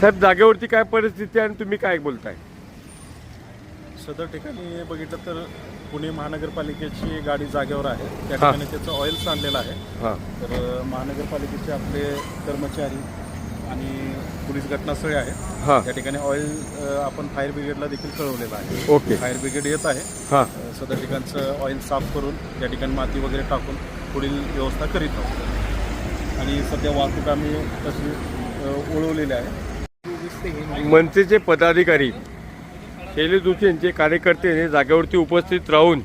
साहेब जागेवरती काय परिस्थिती आहे आणि तुम्ही काय बोलताय? सदर ठिकाणी बघितलं तर पुणे महानगरपालिकेची गाडी जागेवर आहे. त्या हा. ठिकाणी त्याचं ऑइल सांडलेलं आहे. हां. तर महानगरपालिकेचे आपले कर्मचारी आणि पोलीस घटनास्थळी आहेत. हां. त्या ठिकाणी ऑइल आपण फायर ब्रिगेडला देखील कळवलेलं आहे. ओके. फायर ब्रिगेड येत आहे. हां. अ, सदर ठिकाणचं ऑइल साफ करून त्या ठिकाणी माती वगैरे टाकून पुढील व्यवस्था करीत आहोत. आणि सध्या वाहतूक आम्ही तशी अ, वळवलेली आहे. मनसेचे पदाधिकारी शैलेश जोशी यांचे कार्यकर्ते हे जागेवरती उपस्थित राहून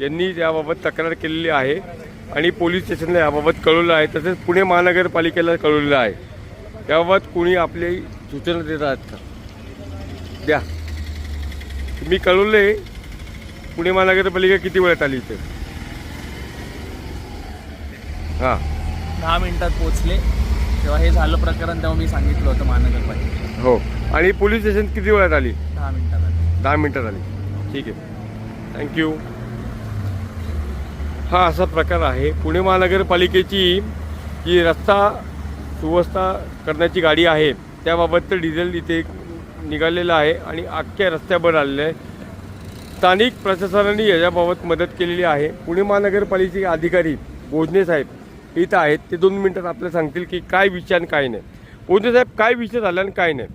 यांनी याबाबत तक्रार केलेली आहे आणि पोलीस स्टेशनला याबाबत कळवलं आहे तसेच पुणे महानगरपालिकेला कळवलेलं आहे. याबाबत कोणी आपली सूचना देत आहेत का? द्या. मी कळवले पुणे महानगरपालिका किती वेळात आली इथे? हां. दहा मिनिटात पोचले तेव्हा हे झालं प्रकरण तेव्हा मी सांगितलं होतं महानगरपालिकेला. हो. आणि पोलीस स्टेशन किती वेळात आली? दहा मिनिटात आले. दहा मिनटात आली. ठीक आहे. थँक्यू हा असा प्रकार आहे. पुणे महानगरपालिकेची जी रस्ता सुव्यवस्था करण्याची गाडी आहे त्याबाबत तर डिझेल इथे निघालेलं आहे आणि अख्ख्या रस्त्यावर आलेलं आहे. स्थानिक प्रशासनाने याच्याबाबत मदत केलेली आहे. पुणे महानगरपालिकेचे अधिकारी भोजने साहेब इथं आहेत ते दोन मिनटात आपल्याला सांगतील की काय विषय आणि काय नाही. भोजने साहेब काय विषय झाला आणि काय नाही?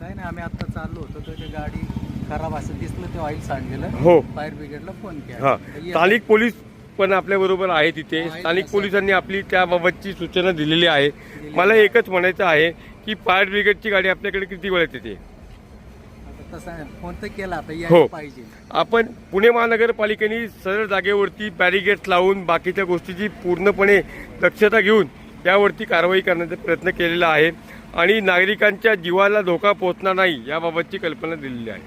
काय नाही आम्ही आता चाललो होतो तर ते गाडी खराब असं दिसलं ते ऑइल सांडलेलं हो. फायर ब्रिगेडला फोन केला. हा. स्थानिक पोलीस पण आपल्या बरोबर आहे तिथे स्थानिक. पोलिसांनी आपली त्याबाबतची सूचना दिलेली आहे. मला एकच म्हणायचं आहे की फायर ब्रिगेडची गाडी आपल्याकडे किती वेळात येते? तसं नाही, फोन तर केला आता हो. पाहिजे. आपण पुणे महानगरपालिकेने सरळ जागेवरती बॅरिगेट्स लावून बाकीच्या गोष्टीची पूर्णपणे दक्षता घेऊन त्यावरती कारवाई करण्याचा प्रयत्न केलेला आहे आणि नागरिकांच्या जीवाला धोका पोहोचणार नाही याबाबतची कल्पना दिलेली आहे.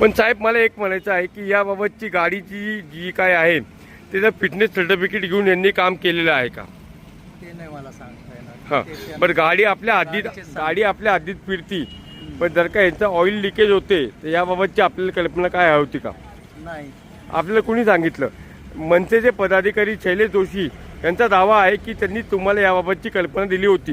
पण साहेब मला एक म्हणायचं आहे की याबाबतची गाडीची जी काय आहे त्याचं फिटनेस सर्टिफिकेट घेऊन यांनी काम केलेलं आहे का? ते नाही मला सांगता हां येणार. ते- ते- बरं गाडी आपल्या हद्दीत गाडीचे सांग- गाडी आपल्या हद्दीत फिरती. पण जर का यांचं ऑइल लिकेज होते तर याबाबतची आपल्याला कल्पना काय होती का? नाही. आपल्याला कुणी सांगितलं? मनसेचे पदाधिकारी शैलेश जोशी यांचा दावा आहे की त्यांनी तुम्हाला याबाबतची कल्पना दिली होती.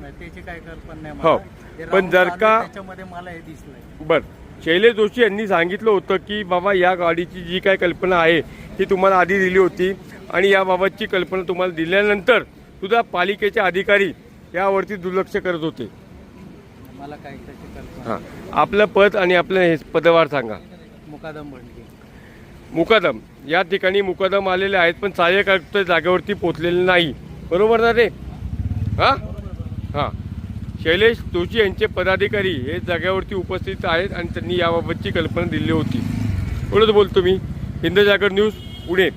नाही, त्याची काय कल्पना नाही हो. ते पण जर का- त्याच्यामध्ये मला हे दिसलंय. बर. शैलेश जोशी यांनी सांगितलं होतं की बाबा या गाडीची जी काय कल्पना आहे ती तुम्हाला आधी दिली होती आणि याबाबतची कल्पना तुम्हाला दिल्यानंतर सुद्धा पालिकेचे अधिकारी यावरती दुर्लक्ष करत होते. मला काय त्याची कल्पना हां. आपलं पद आणि आपलं हे पदवार सांगा. मुकादम मुकादम. या ठिकाणी मुकादम आलेले आहेत पण सहाय्यक आयुक्त जागेवरती पोचलेले नाही. बरोबर ना रे? हां? हां. शैलेश जोशी यांचे पदाधिकारी हे जागेवरती उपस्थित आहेत आणि त्यांनी याबाबतची कल्पना दिली होती. एवढंच बोलतो मी हिंद जागर न्यूज पुणे.